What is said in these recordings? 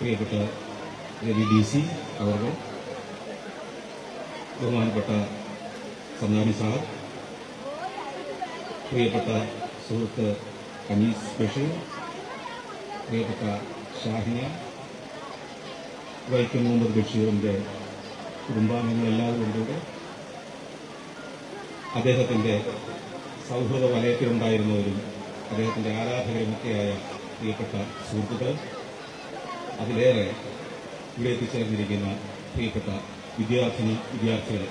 പ്രിയപ്പെട്ട Ravi D C അവർക്ക് ബഹുമാനപ്പെട്ട സന്നാമി സാർ പ്രിയപ്പെട്ട സുഹൃത്ത് കനീസ് ബഷീർ പ്രിയപ്പെട്ട ഷാഹിന വൈക്കം മുഹമ്മദ് ബഷീറിന്റെ ഉണ്ട് ഇവിടെ അദ്ദേഹത്തിന്റെ സൗഹൃദ വലയത്തിലുണ്ടായിരുന്നവരും അദ്ദേഹത്തിന്റെ ആരാധകരുമൊക്കെയായ പ്രിയപ്പെട്ട സുഹൃത്തുക്കൾ അതിലേറെ ഇവിടെ എത്തിച്ചേർന്നിരിക്കുന്ന പ്രിയപ്പെട്ട വിദ്യാർത്ഥിനി വിദ്യാർത്ഥികളെ.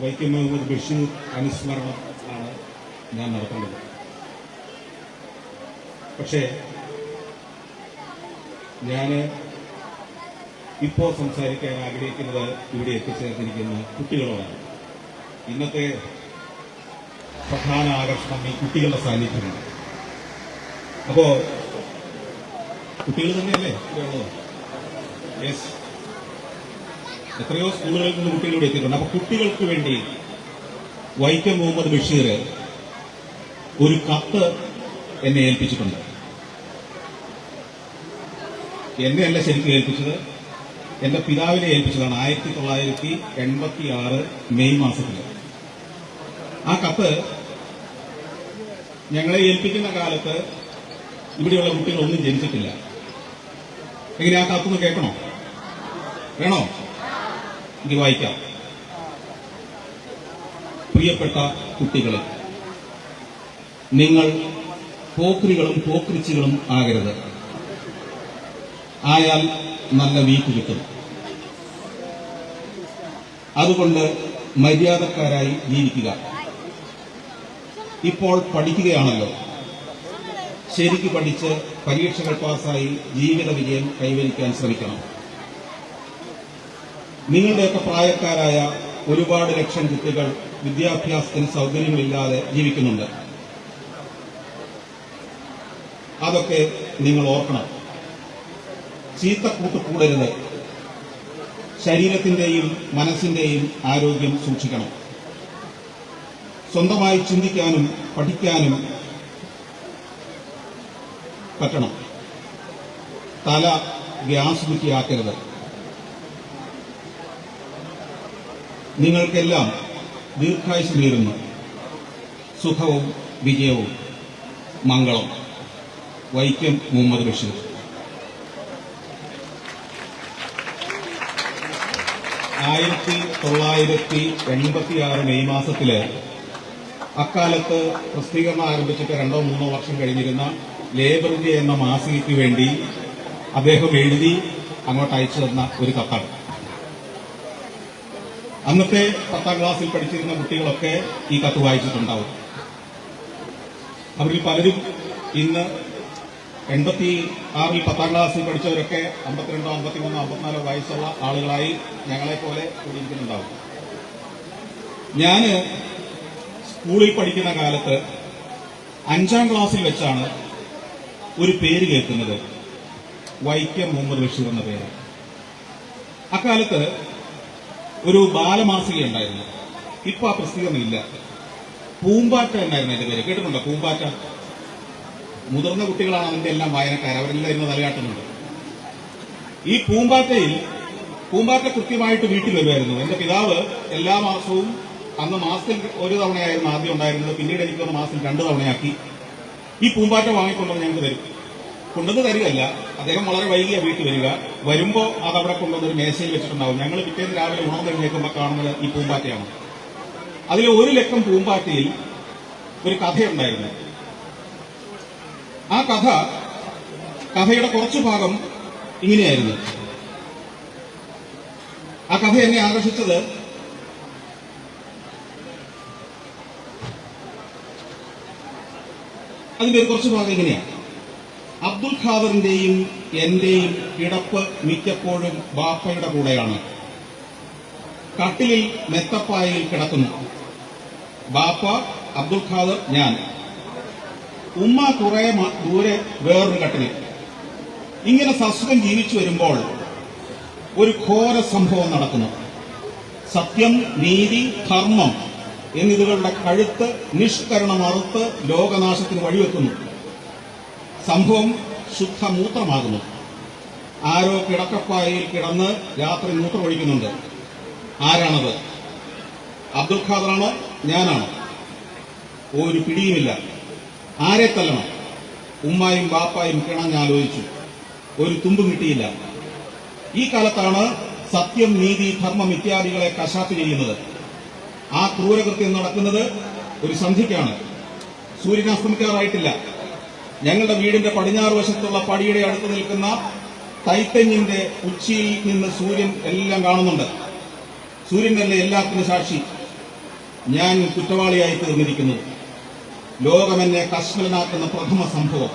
വൈക്കം മുഹമ്മദ് ബഷീർ അനുസ്മരണം ആണ് ഞാൻ നടത്തേണ്ടത് പക്ഷേ ഞാൻ ഇപ്പോൾ സംസാരിക്കാൻ ആഗ്രഹിക്കുന്നത് ഇവിടെ എത്തിച്ചേർന്നിരിക്കുന്ന കുട്ടികളോടാണ്. ഇന്നത്തെ പ്രധാന ആകർഷണം ഈ കുട്ടികളുടെ സാന്നിധ്യമാണ്. അപ്പോ കുട്ടികൾ തന്നെയല്ലേ യെസ് എത്രയോ സ്കൂളുകളിൽ നിന്ന് കുട്ടികൾ ഇവിടെ എത്തിയിട്ടുണ്ട്. അപ്പൊ കുട്ടികൾക്ക് വേണ്ടി വൈക്കം മുഹമ്മദ് ബഷീർ ഒരു കത്ത് എന്നെ ഏൽപ്പിച്ചിട്ടുണ്ട്. എന്നെ അല്ല ശരിക്കും ഏൽപ്പിച്ചത്. എന്റെ പിതാവിനെ ഏൽപ്പിച്ചതാണ് ആയിരത്തി തൊള്ളായിരത്തി എൺപത്തി ആറ് മെയ് മാസത്തിൽ ആ കത്ത് ഞങ്ങളെ ഏൽപ്പിക്കുന്ന കാലത്ത് ഇവിടെയുള്ള കുട്ടികളൊന്നും ജനിച്ചിട്ടില്ല. എങ്ങനെ ആ കാത്തുനിന്ന് കേൾക്കണോ? വേണോ? ഇത് വായിക്കാം. പ്രിയപ്പെട്ട കുട്ടികളെ നിങ്ങൾ പോക്രികളും പോക്രിച്ചുകളും ആകരുത്. ആയാൽ നല്ല വീക്ക് കിട്ടും. അതുകൊണ്ട് മര്യാദക്കാരായി ജീവിക്കുക. ഇപ്പോൾ പഠിക്കുകയാണല്ലോ. ശരിക്ക് പഠിച്ച് പരീക്ഷകൾ പാസ്സായി ജീവിത വിജയം കൈവരിക്കാൻ ശ്രമിക്കണം. നിങ്ങളുടെയൊക്കെ പ്രായക്കാരായ ഒരുപാട് ലക്ഷം കുട്ടികൾ വിദ്യാഭ്യാസത്തിന് സൗകര്യങ്ങളില്ലാതെ ജീവിക്കുന്നുണ്ട്. അതൊക്കെ നിങ്ങൾ ഓർക്കണം. ചീത്തക്കൂട്ട് കൂടരുത്. ശരീരത്തിന്റെയും മനസ്സിന്റെയും ആരോഗ്യം സൂക്ഷിക്കണം. സ്വന്തമായി ചിന്തിക്കാനും പഠിക്കാനും പറ്റണം തല ഗ്യാസ് കുറ്റിയാക്കരുത്. നിങ്ങൾക്കെല്ലാം ദീർഘായുസ് നേരുന്നു സുഖവും വിജയവും മംഗളം. വൈക്കം മുഹമ്മദ് ബഷീർ. ആയിരത്തി തൊള്ളായിരത്തി എൺപത്തിയാറ് മെയ് മാസത്തിൽ അക്കാലത്ത് പ്രസിദ്ധീകരണം ആരംഭിച്ചിട്ട് രണ്ടോ മൂന്നോ വർഷം കഴിഞ്ഞിരുന്ന ലേബർ ഡേ എന്ന മാസികയ്ക്ക് വേണ്ടി അദ്ദേഹം എഴുതി അങ്ങോട്ട് അയച്ചു തന്ന ഒരു കത്താണ്. അന്നത്തെ പത്താം ക്ലാസ്സിൽ പഠിച്ചിരുന്ന കുട്ടികളൊക്കെ ഈ കത്ത് വായിച്ചിട്ടുണ്ടാവും. അവരിൽ പലരും ഇന്ന് എൺപത്തി ആറിൽ പത്താം ക്ലാസ്സിൽ പഠിച്ചവരൊക്കെ അമ്പത്തിരണ്ടോ അമ്പത്തിമൂന്നോ അമ്പത്തിനാലോ വയസ്സുള്ള ആളുകളായി ഞങ്ങളെ പോലെ കൂടിയിരിക്കുന്നുണ്ടാവും. ഞാൻ സ്കൂളിൽ പഠിക്കുന്ന കാലത്ത് അഞ്ചാം ക്ലാസ്സിൽ വെച്ചാണ് ഒരു പേര് കേൾക്കുന്നത് വൈക്കം മുഹമ്മദ് ബഷീർ എന്ന പേര് അക്കാലത്ത് ഒരു ബാലമാസിക ഉണ്ടായിരുന്നു. ഇപ്പൊ ആ പ്രസിദ്ധീകരണം ഇല്ല പൂമ്പാറ്റ എന്നായിരുന്നു എന്റെ പേര്. കേട്ടിട്ടുണ്ടോ പൂമ്പാറ്റ? മുതിർന്ന കുട്ടികളാണ് അതിന്റെ എല്ലാം വായനക്കാർ. അവരെല്ലാം ഇരുന്ന് തലയാട്ടുന്നുണ്ട്. ഈ പൂമ്പാറ്റയിൽ പൂമ്പാറ്റ കൃത്യമായിട്ട് വീട്ടിൽ വരുമായിരുന്നു. എന്റെ പിതാവ് എല്ലാ മാസവും അന്ന് മാസത്തിൽ ഒരു തവണയായിരുന്നു ആദ്യം ഉണ്ടായിരുന്നത്. പിന്നീട് എനിക്ക് തോന്നുന്നു മാസത്തിൽ രണ്ടു തവണയാക്കി. ഈ പൂമ്പാറ്റ വാങ്ങിക്കൊണ്ടുവന്ന് ഞങ്ങൾക്ക് തരും. കൊണ്ടുവന്ന് തരികയല്ല. അദ്ദേഹം വളരെ വൈകിയ വീട്ടിൽ വരിക. വരുമ്പോ അത് അവിടെ കൊണ്ടുവന്ന് ഒരു മേശയിൽ വെച്ചിട്ടുണ്ടാവും. ഞങ്ങൾ പിറ്റേന്ന് രാവിലെ ഉണർന്നെഴുന്നേൽക്കുമ്പോൾ കാണുന്നത് ഈ പൂമ്പാറ്റയാണ്. അതിൽ ഒരു ലക്കം പൂമ്പാറ്റയിൽ ഒരു കഥയുണ്ടായിരുന്നു. ആ കഥ കഥയുടെ കുറച്ചു ഭാഗം ഇങ്ങനെയായിരുന്നു. ആ കഥ എന്നെ ആകർഷിച്ചത് അതിന്റെ കുറച്ചു ഭാഗം ഇങ്ങനെയാണ് അബ്ദുൽ ഖാദറിന്റെയും എന്റെയും കിടപ്പ് മിക്കപ്പോഴും ബാപ്പയുടെ കൂടെയാണ്. കട്ടിലിൽ മെത്തപ്പായയിൽ കിടക്കുന്നു. ബാപ്പ അബ്ദുൽ ഖാദർ ഞാൻ. ഉമ്മ കുറെ ദൂരെ വേറൊരു കട്ടിലിൽ ഇങ്ങനെ സസ്വം ജീവിച്ചു വരുമ്പോൾ ഒരു ഘോര സംഭവം നടക്കുന്നു. സത്യം നീതി ധർമ്മം എന്നിവകളുടെ കഴുത്ത് നിഷ്കരണം അറുത്ത് ലോകനാശത്തിന് വഴിവെക്കുന്നു. സംഭവം ശുദ്ധമൂത്രമാകുന്നു. ആരോ കിടക്കപ്പായയിൽ കിടന്ന് രാത്രി മൂത്രമൊഴിക്കുന്നുണ്ട്. ആരാണത്? അബ്ദുൽ ഖാദറാണോ? ഞാനാണോ? ഒരു പിടിയുമില്ല. ആരെ തല്ലണം? ഉമ്മായും ബാപ്പായും കിണഞ്ഞാലോചിച്ചു ഒരു തുമ്പും കിട്ടിയില്ല. ഈ കാലത്താണ് സത്യം നീതി ധർമ്മം ഇത്യാദികളെ കശാപ്പ് ചെയ്യുന്നത്. ക്രൂരകൃത്യം നടക്കുന്നത് ഒരു സന്ധ്യയ്ക്കാണ് സൂര്യൻ അസ്തമിക്കാറായിട്ടില്ല ഞങ്ങളുടെ വീടിന്റെ പടിഞ്ഞാറ് വശത്തുള്ള പടിയുടെ അടുത്ത് നിൽക്കുന്ന തൈത്തഞ്ഞിന്റെ ഉച്ചിയിൽ നിന്ന് സൂര്യൻ എല്ലാം കാണുന്നുണ്ട്. തന്നെ എല്ലാത്തിനും സാക്ഷി? ഞാൻ കുറ്റവാളിയായി തീർന്നിരിക്കുന്നു. ലോകമെന്നെ കശ്മലനാക്കുന്ന പ്രഥമ സംഭവം.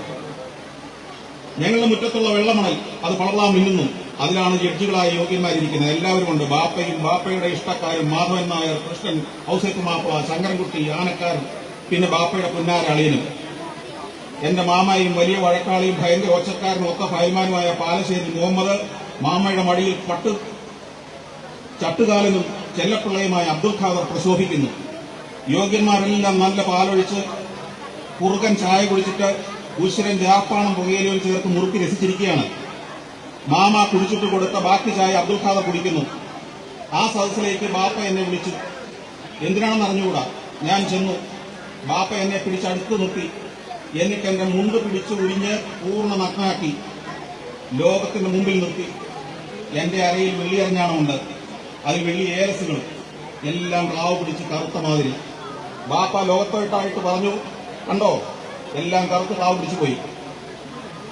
ഞങ്ങളുടെ മുറ്റത്തുള്ള വെള്ളമണൽ അത് പളളാ മിന്നുന്നു. അതിലാണ് ജഡ്ജികളായ യോഗ്യന്മാരിയ്ക്കുന്നത് എല്ലാവരും ഉണ്ട്. ബാപ്പയും ബാപ്പയുടെ ഇഷ്ടക്കാരും മാധവൻ നായർ കൃഷ്ണൻ ഔസേപ്പ് മാപ്പ ശങ്കരൻകുട്ടി ആനക്കാരൻ പിന്നെ ബാപ്പയുടെ പുന്നാരളിയനും. എന്റെ മാമായും വലിയ വഴക്കാളിയും ഭയങ്കര ഒച്ചക്കാരനും ഒക്കെ ഭയമാനുമായ പാലശ്ശേരി മുഹമ്മദ് മാമയുടെ മടിയിൽ പട്ട് ചട്ടുകാലനും ചെല്ലപ്പിള്ളയുമായ അബ്ദുൽ ഖാദർ പ്രശോഭിക്കുന്നു. യോഗ്യന്മാരെല്ലാം നല്ല പാലൊഴിച്ച് കുറുകൻ ചായ കുടിച്ചിട്ട് ഉശ്വരൻ ജാപ്പാണം പുകയിലും ചേർത്ത് മുറുക്കി രസിച്ചിരിക്കുകയാണ്. മാമ കുടിച്ചിട്ട് കൊടുത്ത ബാക്കി ചായ അബ്ദുൽ ഖാദർ കുടിക്കുന്നു. ആ സദസ്സിലേക്ക് ബാപ്പ എന്നെ വിളിച്ചു. എന്തിനാണെന്ന് അറിഞ്ഞുകൂടാ? ഞാൻ ചെന്നു. ബാപ്പ എന്നെ പിടിച്ചടുത്ത് നിർത്തി. എന്നിട്ട് എന്റെ മുണ്ട് പിടിച്ചു ഉരിഞ്ഞ് പൂർണ നഗ്നാക്കി ലോകത്തിന്റെ മുമ്പിൽ നിർത്തി. എന്റെ അരയിൽ വെള്ളിയറിഞ്ഞാണമുണ്ട് അതിൽ വെള്ളി ഏലസുകൾ. എല്ലാം റാവ് പിടിച്ച് കറുത്ത മാതിരി. ബാപ്പ ലോകത്തോട്ടായിട്ട് പറഞ്ഞു കണ്ടോ? എല്ലാം കറുത്ത് റാവ് പിടിച്ചു പോയി.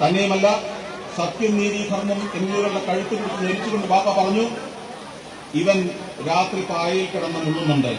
തന്നെയുമല്ല സത്യം നീതി ധർമ്മം എന്നിവരുടെ കഴുത്ത് പിടിച്ച് ധരിച്ചുകൊണ്ട് ബാപ്പ പറഞ്ഞു ഇവൻ രാത്രി പായയിൽ കിടന്ന് മുള്ളുന്നുണ്ട്